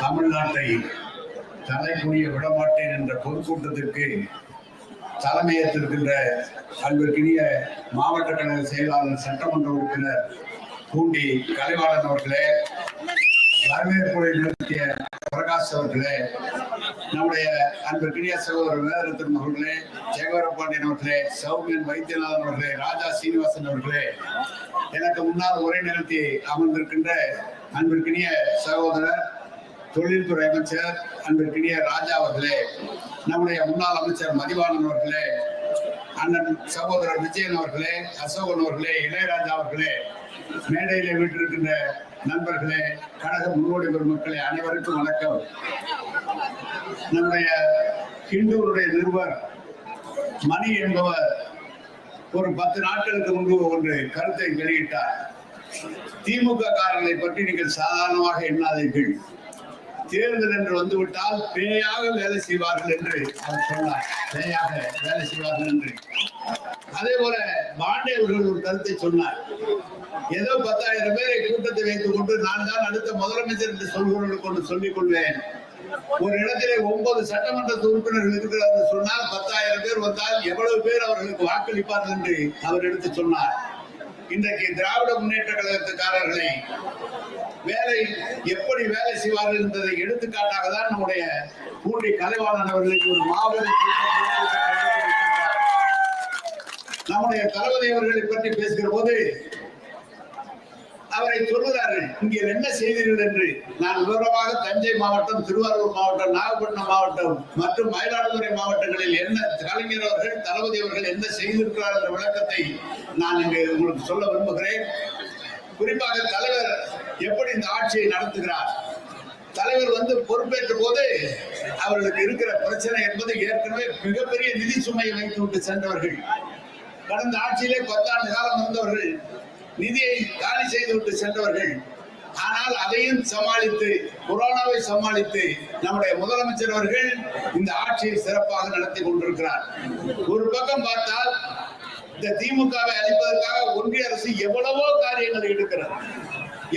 தமிழ்நாட்டை தலைக்குரிய விடமாட்டேன் என்ற பொதுக்கூட்டத்திற்கு தலைமையேற்றிருக்கின்ற அன்பிற்கினிய மாவட்ட கழக செயலாளர் சட்டமன்ற உறுப்பினர் பூண்டி கலைவாளன் அவர்களே வரவேற்புரை நிறுத்திய பிரகாஷ் அவர்களே நம்முடைய அன்பிற்கினிய சகோதரர் வேதரத்தன் அவர்களே ஜெகவரபாண்டியன் அவர்களே சௌமியன் வைத்தியநாதன் அவர்களே ராஜா சீனிவாசன் அவர்களே எனக்கு முன்னால் உரை நிறுத்தி அமர்ந்திருக்கின்ற அன்பிற்கினிய சகோதரர் தொழில்துறை அமைச்சர் அன்பிற்கினிய ராஜா அவர்களே நம்முடைய முன்னாள் அமைச்சர் மதிவாணன் அவர்களே அண்ணன் சகோதரர் விஜயன் அவர்களே அசோகன் அவர்களே இளையராஜா அவர்களே மேடையிலே வீட்டிருக்கின்ற நண்பர்களே கழக முன்னோடி பெருமக்களே அனைவருக்கும் வணக்கம். நம்முடைய ஹிந்துவுடைய நிறுவர் மணி என்பவர் ஒரு பத்து நாட்களுக்கு முன்பு ஒன்று கருத்தை வெளியிட்டார். திமுக காரர்களை பற்றி நீங்கள் சாதாரணமாக எண்ணாதீர்கள். தேர்தல் என்று வந்துவிட்டால் பேயாக வேலை செய்வார்கள் என்று அவர் சொன்னார். பேயாக வேலை செய்வார்கள் என்று. அதே போல பாண்டே அவர்கள் ஒரு கருத்தை சொன்னார். ஏதோ பத்தாயிரம் பேரை கூட்டத்தை வைத்துக் கொண்டு நான் தான் அடுத்த முதலமைச்சர் என்று சொல்கிறவர்கள் கொண்டு சொல்லிக் கொள்வேன். ஒரு இடத்திலே ஒன்பது சட்டமன்ற உறுப்பினர்கள் இருக்கிறார் சொன்னால் பத்தாயிரம் பேர் வந்தால் எவ்வளவு பேர் அவர்களுக்கு வாக்களிப்பார்கள் என்று அவர் எடுத்து சொன்னார். இன்றைக்கு திராவிட முன்னேற்ற கழகத்துக்காரர்களை வேலை எப்படி வேலை செய்வார்கள் என்பதை எடுத்துக்காட்டாக தான் நம்முடைய பூண்டி கலைவாணன் அவர்களுக்கு ஒரு மாபெரும் நம்முடைய தளபதி அவர்களை பற்றி பேசுகிற போது அவரை சொல்லுகிறார்கள் இங்கே என்ன செய்தீர்கள் என்று? நான் விவரமாக தஞ்சை மாவட்டம் திருவாரூர் மாவட்டம் நாகப்பட்டினம் மாவட்டம் மற்றும் மயிலாடுதுறை மாவட்டங்களில் என்ன கலைஞர் அவர்கள் தளபதி அவர்கள் என்ன செய்திருக்கிறார் என்ற விளக்கத்தை நான் இங்கு உங்களுக்கு சொல்ல விரும்புகிறேன். குறிப்பாக தலைவர் எப்படி இந்த ஆட்சியை நடத்துகிறார்? தலைவர் வந்து பொறுப்பேற்ற போது அவர்களுக்கு இருக்கிற பிரச்சனை என்பது ஏற்கனவே மிகப்பெரிய நிதி சுமையை வைத்து விட்டு சென்றவர்கள். கடந்த ஆட்சியிலே பத்தாண்டு காலம் இருந்தவர்கள் நிதியை காலி செய்து விட்டு சென்றவர்கள். ஆனால் அதையும் சமாளித்து கொரோனாவை சமாளித்து நம்முடைய முதலமைச்சர் அவர்கள் இந்த ஆட்சியை சிறப்பாக நடத்தி கொண்டிருக்கிறார். ஒரு பக்கம் பார்த்தால் இந்த திமுகவை அழிப்பதற்காக ஒன்றிய அரசு எவ்வளவோ காரியங்களை எடுக்கிறது.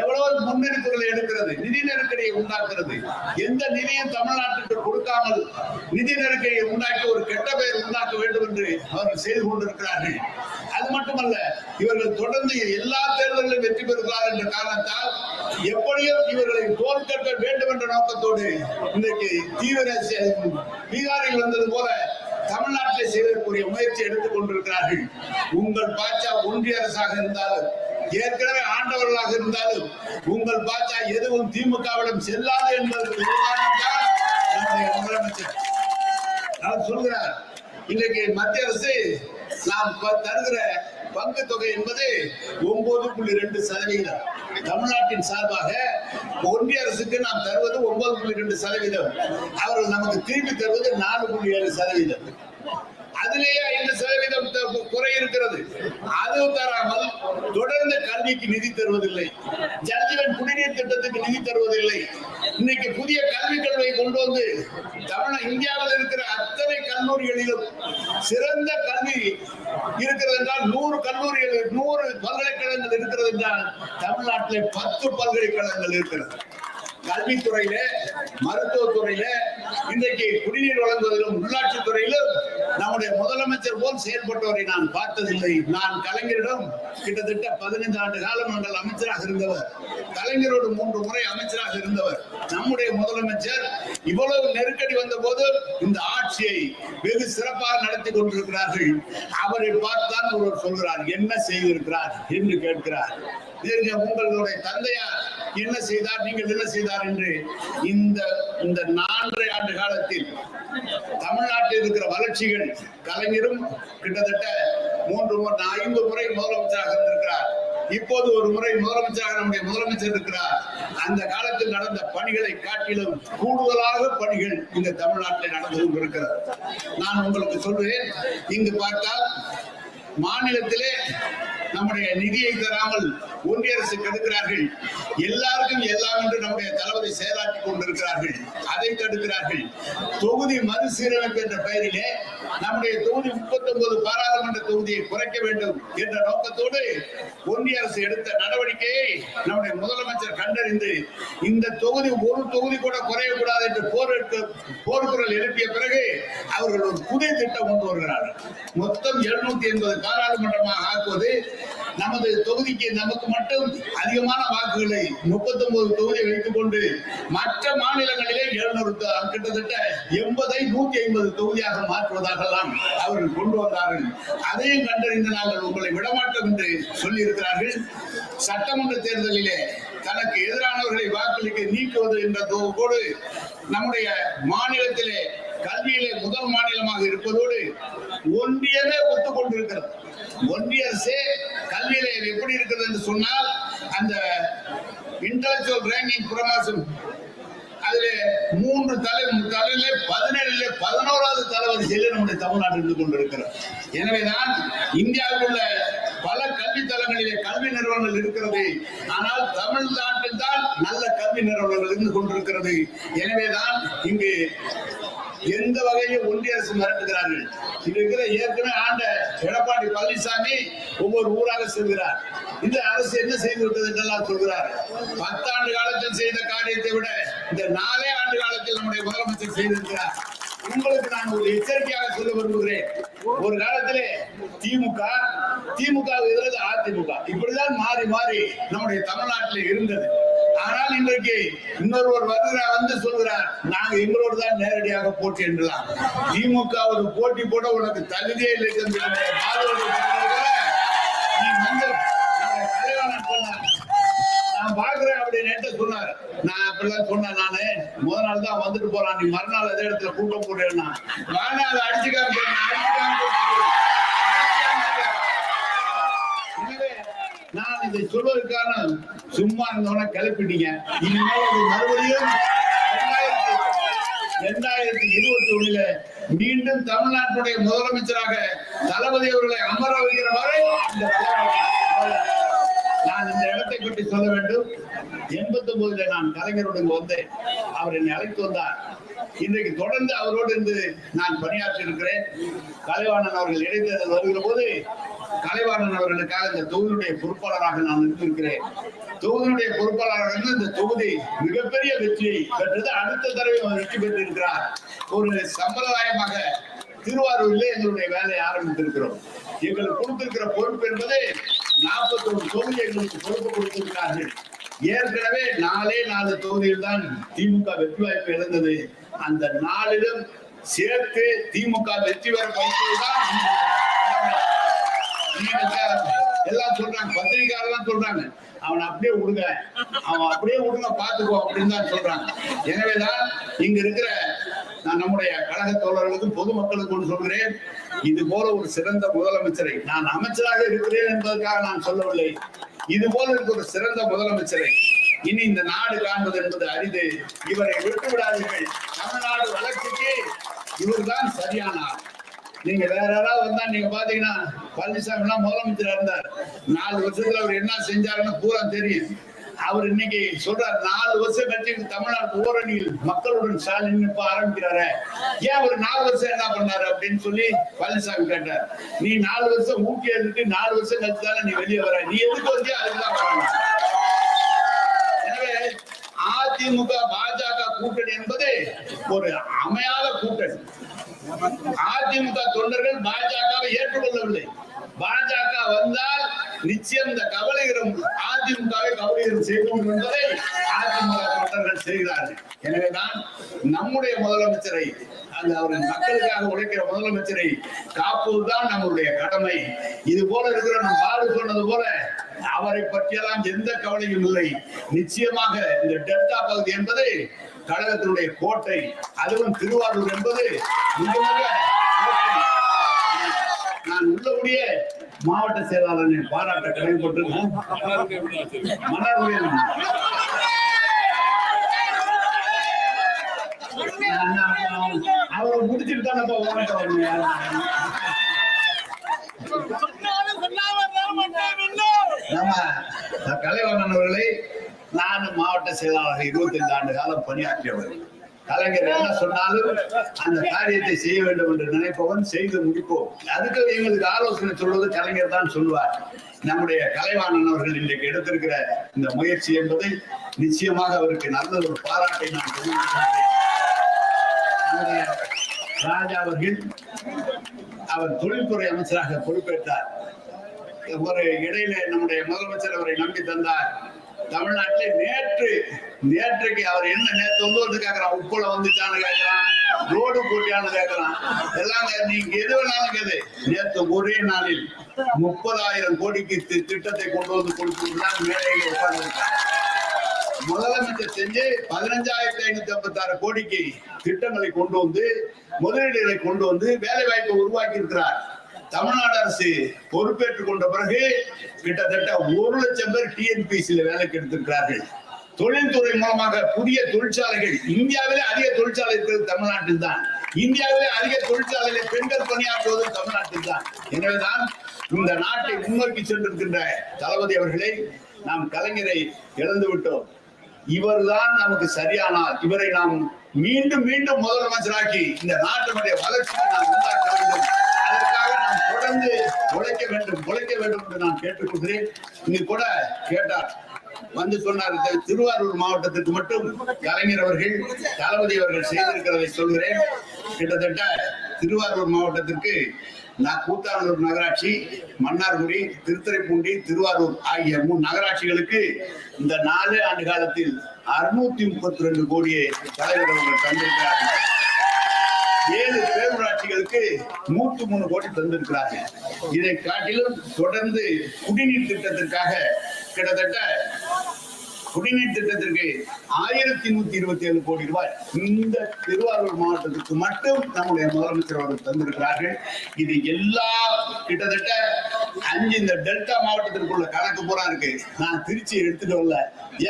எவ்வளவு முன்னெடுப்புகளை எடுக்கிறது. நிதி நெருக்கடியை உண்டாக்குறது எந்த நிதியும் தமிழ்நாட்டுக்கு கொடுக்காமல் நிதி நெருக்கடியை உண்டாக்கி ஒரு கெட்ட பெயர் உண்டாக்க வேண்டும் என்று அவர்கள் செய்து கொண்டிருக்கிறார்கள். அது மட்டுமல்ல இவர்கள் தொடர்ந்து எல்லா தேர்தலிலும் வெற்றி பெறுகிறார் என்ற காரணத்தால் எப்படியும் இவர்களை தோற்கட்ட வேண்டும் என்ற நோக்கத்தோடு இன்றைக்கு தீவிர பீகாரில் வந்தது போல தமிழ்நாட்டில் செய்வதற்குரிய முயற்சி எடுத்துக் கொண்டிருக்கிறார்கள். உங்கள் பாட்சா ஒன்றிய அரசாக இருந்தாலும் ஏற்கனவே ஆண்டவர்களாக இருந்தாலும் உங்கள் பாட்சா எதுவும் திமுகவிடம் செல்லாது என்பதற்கு உதாரணம் தான் நம்முடைய முதலமைச்சர். அவர் சொல்கிறார் இன்றைக்கு மத்திய அரசு நாம் தருகிற பங்கு தொகை என்பது ஒன்பது புள்ளி ரெண்டு சதவீதம். தமிழ்நாட்டின் சார்பாக ஒன்றிய அரசுக்கு நாம் தருவது ஒன்பது புள்ளி ரெண்டு சதவீதம். அவர்கள் நமக்கு திருப்பி தருவது நாலு புள்ளி ஏழு சதவீதம். அதிலேயே ஐந்து சதவீதம் குறை இருக்கிறது. அதுவும் தராமல் தொடர்ந்து கல்விக்கு நிதி தருவதில்லை. ஜல்ஜீவன் குடிநீர் திட்டத்துக்கு நிதி தருவதில்லை. இன்னைக்கு புதிய கல்விக் கல்வியை கொண்டு வந்து தமிழ் இந்தியாவில் இருக்கிற அத்தனை கல்லூரிகளிலும் சிறந்த கல்வி இருக்கிறது என்றால் நூறு கல்லூரிகள் நூறு பல்கலைக்கழகங்கள் இருக்கிறது என்றால் தமிழ்நாட்டிலே பத்து பல்கலைக்கழகங்கள் இருக்கிறது. கல்வித்துறையில மருத்துவத்துறையில இன்றைக்கு குடிநீர் வழங்குவதிலும் உள்ளாட்சி துறையிலும் நம்முடைய முதலமைச்சர் போல் செயல்பட்டவரை நான் பார்த்ததில்லை. நான் கலைஞரிடம் கிட்டத்தட்ட பதினைந்து ஆண்டு காலம் நாங்கள் அமைச்சராக இருந்தவர். கலைஞரோடு மூன்று முறை அமைச்சராக இருந்தவர். நம்முடைய முதலமைச்சர் இவ்வளவு நெருக்கடி வந்த போது இந்த ஆட்சியை வெகு சிறப்பாக நடத்தி கொண்டிருக்கிறார்கள். அவரை பார்த்தான் ஒருவர் சொல்கிறார் என்ன செய்திருக்கிறார்? என்று கேட்கிறார். உங்களுடைய தந்தையார் என்ன செய்தார்? நீங்கள் என்ன செய்தார் என்று இந்த இந்த நான்கரை ஆண்டு காலத்தில் தமிழ்நாட்டில் இருக்கிற வளர்ச்சிகள் கலைஞரும் கிட்டத்தட்ட மூன்று முறை ஐந்து முறை முதலமைச்சராக இருந்திருக்கிறார். இப்போது ஒரு முறை முதலமைச்சராக நம்முடைய முதலமைச்சர் இருக்கிறார். அந்த காலத்தில் நடந்த பணிகளை காட்டிலும் கூடுதலாக பணிகள் இந்த தமிழ்நாட்டில் நடந்து கொண்டிருக்கிறது. நான் உங்களுக்கு சொல்றேன் இங்கு பார்த்தால் மாநிலத்திலே நம்முடைய நிதியை தராமல் ஒன்றிய அரசு கெடுக்கிறார்கள். எல்லாருக்கும் எல்லாம் என்று நம்முடைய தளபதி செயலாற்றி கொண்டிருக்கிறார்கள். அதை தடுக்கிறார்கள். தொகுதி மறுசீரமைப்பு என்ற பெயரிலே நம்முடைய தொகுதி முப்பத்தி ஒன்பது பாராளுமன்ற தொகுதியை குறைக்க வேண்டும் என்ற நோக்கத்தோடு ஒன்றிய அரசு எடுத்த நடவடிக்கையை நம்முடைய முதலமைச்சர் கண்டறிந்து இந்த தொகுதி ஒரு தொகுதி கூட குறையக்கூடாது என்று போர் போர்க்குரல் எழுப்பிய பிறகு அவர்கள் ஒரு புதிய திட்டம் கொண்டு வருகிறார்கள். மொத்தம் எழுநூத்தி எண்பது பாராளுமன்றமாக ஆக்குவது நமது தொகுதிக்கு நமக்கு மட்டும் அதிகமான வாக்குகளை முப்பத்தி ஒன்பது தொகுதி வைத்துக் கொண்டு மற்ற மாநிலங்களிலே எழுநூறு கிட்டத்தட்ட எண்பதை நூத்தி ஐம்பது தொகுதியாக மாற்றுவதாகலாம் அவர்கள் கொண்டு வந்தார்கள். அதையும் கண்டறிந்து நாங்கள் உங்களை விடமாட்டோம் என்று சொல்லி இருக்கிறார்கள் சட்டமன்ற தேர்தலிலே தனக்கு எதிரானவர்களை வாக்களிக்க நீக்குவது என்ற தோடு நம்முடைய மாநிலத்திலே கல்வியிலே முதல் மாநிலமாக இருப்பதோடு ஒன்றியமே ஒத்துக்கொண்டிருக்கிறது. ஒன்றிய அரசே எப்படி இருக்கிறது என்று சொன்னால் அந்த இன்டலெக்சுவல் ரேங்கிங் ப்ரமோஷன் அதுல மூன்று தலை தலையில பதினேழுல பதினோராவது தளவரிசையில நம்முடைய தமிழ்நாடு இருந்து கொண்டிருக்கிறோம் எனவேதான் இந்தியாவில் உள்ள பல கல்வி தளங்களிலே கல்வி நிறுவனங்கள் இருக்கிறது. ஆனால் தமிழ்நாட்டில் தான் நல்ல கல்வி நிறுவனங்கள் இருந்து கொண்டிருக்கிறது. எனவேதான் இங்கு எந்த வகையிலும் ஒன்றிய அரசு மிரட்டுகிறார்கள். இது இருக்கிற ஏற்கனவே ஆண்ட எடப்பாடி பழனிசாமி ஒவ்வொரு ஊராக செல்கிறார். இந்த அரசு என்ன செய்து விட்டது என்றெல்லாம் சொல்கிறார். பத்தாண்டு காலத்தில் செய்த காரியத்தை விட இந்த நாலே ஆண்டு காலத்தில் நம்முடைய முதலமைச்சர் செய்திருக்கிறார். உங்களுக்கு நான் ஒரு எச்சரிக்கையாக சொல்ல விரும்புகிறேன். ஒரு காலத்திலே திமுக திமுக எதிராக அதிமுக. இப்படிதான் மாறி மாறி நம்முடைய தமிழ்நாட்டில் இருந்தது. ஆனால் இன்றைக்கு இன்னொருவர் வருகிறார் வந்து சொல்கிறார் நாங்க எங்களோடு தான் நேரடியாக போட்டி என்றலாம். திமுக ஒரு போட்டி போட உனக்கு தகுதியே இல்லை நான் பாக்குறேன் அப்படின்னு என்கிட்ட சொன்னார். நான் அப்படிலாம் சொன்னேன் நானு. முத நாள் தான் வந்துட்டு போறான். நீ மறுநாள் அதே இடத்துல கூட்டம் போடுறேன்னா. வேணா அதை அடிச்சுக்காம அடிச்சுக்காம எனவே நான் சொல்வதற்கான சும்மா இருந்தவன கிளப்பிட்டீங்க. இனிமேல் அது மறுபடியும் இரண்டாயிரத்தி இருபத்தி ஒண்ணுல மீண்டும் தமிழ்நாட்டுடைய முதலமைச்சராக தளபதி அவர்களை அமர வைக்கிற வரை நான் இந்த இடத்தை பற்றி சொல்ல வேண்டும். எண்பத்தி ஒன்பதுல நான் கலைஞருடன் வந்தேன். அவர் என்னை அழைத்து வந்தார். இன்றைக்கு தொடர்ந்து அவரோடு இருந்து நான் பணியாற்றி இருக்கிறேன் கலைவாணன் அவர்கள் இடைத்தேர்தல் வருகிற போது கலைவாணன் அவர்களுக்காக இந்த தொகுதியுடைய பொறுப்பாளராக நான் இருந்திருக்கிறேன் தொகுதியுடைய பொறுப்பாளராக இருந்து இந்த தொகுதி மிகப்பெரிய வெற்றியை பெற்றது. அடுத்த தடவை அவர் வெற்றி பெற்றிருக்கிறார். ஒரு சம்பிரதாயமாக திருவாரூரில் எங்களுடைய வேலையை ஆரம்பித்திருக்கிறோம். எங்களுக்கு கொடுத்திருக்கிற பொறுப்பு என்பது நாற்பத்தி ஒரு தொகுதி எங்களுக்கு பொறுப்பு கொடுத்திருக்கிறார்கள். ஏற்கனவே நாலே நாலு தொகுதியில் தான் திமுக வெற்றி வாய்ப்பு இழந்தது அந்த நாளிலும் சேர்த்து திமுக வெற்றி பெற வைப்பதுதான் எல்லாம் சொல்றாங்க. பத்திரிகையாளர்லாம் சொல்றாங்க. அவனை அப்படியே விடுங்க. அவன் அப்படியே விடுங்க பாத்துக்கோ அப்படின்னு தான் சொல்றாங்க. எனவேதான் இங்க இருக்கிற நான் நம்முடைய கழக தோழர்களுக்கும் பொதுமக்களுக்கு ஒன்று சொல்கிறேன். இது போல ஒரு சிறந்த முதலமைச்சரை நான் அமைச்சராக இருக்கிறேன் என்பதற்காக நான் சொல்லவில்லை. இது போல இருக்க ஒரு சிறந்த முதலமைச்சரை இனி இந்த நாடு காண்பது என்பது அரிது. இவரை விட்டு விடாதீர்கள். தமிழ்நாடு வளர்ச்சிக்கு இவர்தான் சரியான நீங்க வேற யாராவது வந்தா நீங்க பாத்தீங்கன்னா பழனிசாமி எல்லாம் முதலமைச்சர் இருந்தார். நாலு வருஷத்துல அவர் என்ன செஞ்சாருன்னு பூரா தெரியும். அவர் இன்னைக்கு சொல்றார் நாலு வருஷம் கட்சிக்கு தமிழ்நாடு ஓரணியில் மக்களுடன் ஸ்டாலின் இப்ப ஆரம்பிக்கிறாரு. ஏன் அவர் நாலு வருஷம் என்ன பண்ணாரு அப்படின்னு சொல்லி பழனிசாமி கேட்டார். நீ நாலு வருஷம் ஊட்டி எடுத்துட்டு நாலு வருஷம் கழிச்சு தானே நீ வெளியே வர? நீ எதுக்கு வந்தியா அதுதான் வரணும் எனவே அதிமுக பாஜக கூட்டணி என்பது ஒரு அமையாத கூட்டணி. அதிமுக தொண்டர்கள் பாஜகவை ஏற்றுக்கொள்ளவில்லை. பாஜக வந்தால் நிச்சயம் இந்த கவலைகரம் அதிமுகவை கவலைகரம் செய்வோம் என்பதை அதிமுக தொண்டர்கள் செய்கிறார்கள். எனவேதான் நம்முடைய முதலமைச்சரை அந்த அவரின் மக்களுக்காக உழைக்கிற முதலமைச்சரை காப்பதுதான் நம்மளுடைய கடமை. இது போல இருக்கிற நம் பாரு சொன்னது போல அவரை பற்றியெல்லாம் எந்த கவலையும் இல்லை. நிச்சயமாக இந்த டெல்டா பகுதி என்பது கழகத்தினுடைய கோட்டை அதுவும் திருவாரூர் என்பது. நான் உள்ளபடியே மாவட்ட செயலாளரை பாராட்ட கடமைப்பட்டிருக்கேன் அவரை முடிச்சுட்டு தான் நம்ம கலைவண்ணன் அவர்களை நானும் மாவட்ட செயலாளர் இருபத்தி ஐந்து ஆண்டு காலம் பணியாற்றியவர். கலைஞர் என்ன சொன்னாலும் அந்த காரியத்தை செய்ய வேண்டும் என்று நினைப்பவன் செய்து முடிப்போம். அதுக்கு எங்களுக்கு ஆலோசனை சொல்வது கலைஞர் தான் சொல்வார் நம்முடைய கலைவாணன் அவர்கள் இன்றைக்கு எடுத்திருக்கிற இந்த முயற்சி என்பது நிச்சயமாக அவருக்கு நல்ல ஒரு பாராட்டை நான் தெரிவிக்கிறேன் ராஜா அவர்கள் அவர் தொழில்துறை அமைச்சராக பொறுப்பேற்றார். ஒரு இடையில நம்முடைய முதலமைச்சர் அவரை நம்பி தந்தார். தமிழ்நாட்டில் நேற்று நேற்றுக்கு அவர் என்ன நேற்று வந்து வந்து கேட்கறான் உப்புல வந்துச்சான்னு கேட்கறான் ரோடு போட்டியான்னு கேட்கறான் எல்லாம் நீங்க எது வேணாலும் கேது நேற்று ஒரே நாளில் முப்பதாயிரம் கோடிக்கு திட்டத்தை கொண்டு வந்து கொடுத்துருந்தான் மேடையில் உட்கார்ந்து முதலமைச்சர் செஞ்சு பதினஞ்சாயிரத்தி ஐநூத்தி ஐம்பத்தி ஆறு கோடிக்கு திட்டங்களை கொண்டு வந்து முதலீடுகளை கொண்டு வந்து வேலை வாய்ப்பை உருவாக்கி இருக்கிறார் தமிழ்நாடு அரசு பொறுப்பேற்றுக் கொண்ட பிறகு கிட்டத்தட்ட ஒரு லட்சம் பேர் டிஎன்பிசியில வேலைக்கு எடுத்திருக்கிறார்கள். தொழில்துறை மூலமாக புதிய தொழிற்சாலைகள் இந்தியாவிலே அதிக தொழிற்சாலை இருக்கிறது தமிழ்நாட்டில் தான். இந்தியாவிலே அதிக தொழிற்சாலைகளில் பெண்கள் பணியாற்றுவது தமிழ்நாட்டில் தான். எனவேதான் இந்த நாட்டை முன்னோக்கி சென்றிருக்கின்ற தளபதி அவர்களை நாம் கலைஞரை இழந்து விட்டோம் இவர்தான் நமக்கு சரியானால் இவரை நாம் மீண்டும் மீண்டும் முதலமைச்சராக்கி இந்த நாட்டினுடைய வளர்ச்சியை நாம் உண்டாக்க வேண்டும். அதற்காக நாம் தொடர்ந்து உழைக்க வேண்டும் உழைக்க வேண்டும் என்று நான் கேட்டுக்கொள்கிறேன். இங்கு கூட கேட்டார். வந்து சொன்னார் திருவாரூர் மாவட்டத்துக்கு மட்டும் கலைஞர் அவர்கள் தளபதி அவர்கள் செய்திருக்கிறதை சொல்கிறேன். கிட்டத்தட்ட திருவாரூர் மாவட்டத்திற்கு நான் கூத்தானூர் நகராட்சி மன்னார்குடி திருத்துறைப்பூண்டி திருவாரூர் ஆகிய மூணு நகராட்சிகளுக்கு இந்த நாலு ஆண்டு காலத்தில் அறுநூத்தி முப்பத்தி ரெண்டு கோடியை தலைவர் அவர்கள் தந்திருக்கிறார்கள். ஏழு பேரூராட்சிகளுக்கு நூற்று மூணு கோடி தந்திருக்கிறார்கள். இதை காட்டிலும் தொடர்ந்து குடிநீர் திட்டத்திற்காக கிட்டத்தட்ட குடிநீர் திட்டத்திற்கு ஆயிரத்தி நூத்தி இருபத்தி ஏழு கோடி ரூபாய் இந்த திருவாரூர் மாவட்டத்துக்கு மட்டும் நம்முடைய முதலமைச்சர் அவர்கள் தந்திருக்கிறார்கள். இது எல்லா கிட்டத்தட்ட அஞ்சு இந்த டெல்டா மாவட்டத்திற்குள்ள கணக்கு பூரா இருக்கு. நான் திருச்சி எடுத்துட்டு வரல.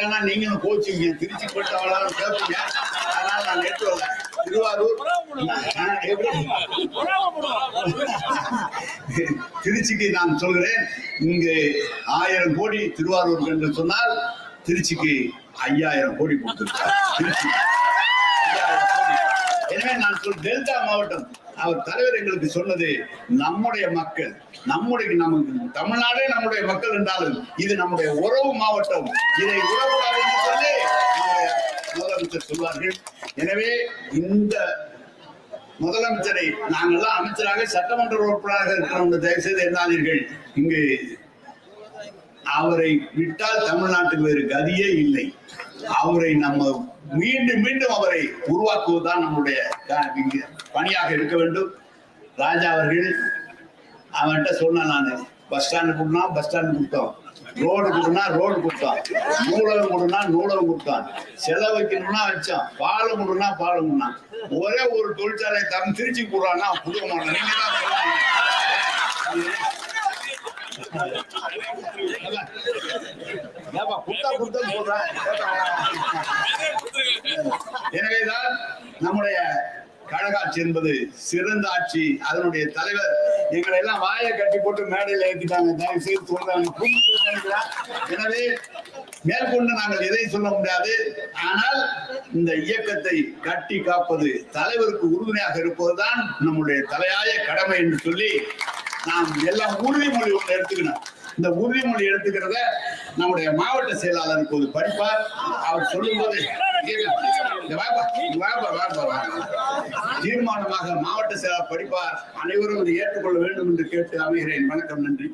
ஏன்னா நீங்களும் கோச்சிங்க. திருச்சி போட்டு அவ்வளவு கேட்பீங்க. அதனால நான் எடுத்து வரல. திருவாரூர் திருச்சிக்கு நான் சொல்கிறேன். இங்கு ஆயிரம் கோடி திருவாரூர் என்று சொன்னால் திருச்சிக்கு ஐயாயிரம் கோடி கொடுத்திருக்கார். திருச்சி. எனவே நான் சொல் டெல்டா மாவட்டம் அவர் தலைவர் எங்களுக்கு சொன்னது நம்முடைய மக்கள் நம்முடைய நமக்கு தமிழ்நாடே நம்முடைய மக்கள் என்றாலும் இது நம்முடைய உறவு மாவட்டம். இதை உறவுடாது என்று சொல்லி முதலமைச்சர் சொல்வார்கள். எனவே இந்த முதலமைச்சரை நாங்கெல்லாம் அமைச்சராக சட்டமன்ற உறுப்பினராக இருக்கிறவங்க தயவு செய்து எண்ணாதீர்கள். இங்கு அவரை விட்டால் தமிழ்நாட்டுக்கு வேறு கதியே இல்லை. அவரை நம்ம மீண்டும் மீண்டும் அவரை உருவாக்குவதுதான் நம்முடைய பணியாக இருக்க வேண்டும். ராஜா அவர்கள் அவன்கிட்ட சொன்னேன் நான் பஸ் ஸ்டாண்டு கொடுனா பஸ் ஸ்டாண்டு கொடுத்தோம் ரோடு கொடுனா ரோடு கொடுத்தான். நூலகம் கொடுனா நூலகம் கொடுத்தான். செலவு வைக்கணும்னா வச்சான். பாலம் கொடுனா பாலம் கொடுனான் ஒரே ஒரு தொழிற்சாலை தரம் திருச்சி கொடுறான்னா புதுக்க மாட்டேன் நீங்க தான் எனவேதான் நம்முடைய கழகாட்சி என்பது சிறந்த ஆட்சி. அதனுடைய தலைவர் எங்களை எல்லாம் வாயை கட்டி போட்டு மேடையில் ஏற்றிட்டாங்க தயவு செய்து சொல்றாங்க எனவே மேற்கொண்டு நாங்கள் எதை சொல்ல முடியாது. ஆனால் இந்த இயக்கத்தை கட்டி காப்பது தலைவருக்கு உறுதுணையாக இருப்பதுதான் நம்முடைய தலையாய கடமை என்று சொல்லி நாம் எல்லாம் உறுதிமொழி ஒன்று எடுத்துக்கணும். இந்த உறுதிமொழி எடுத்துக்கிறத நம்முடைய மாவட்ட செயலாளர் இப்போது படிப்பார். அவர் சொல்லும்போது போது தீர்மானமாக மாவட்ட செயலாளர் படிப்பார். அனைவரும் இதை ஏற்றுக்கொள்ள வேண்டும் என்று கேட்டு அமைகிறேன். வணக்கம் நன்றி.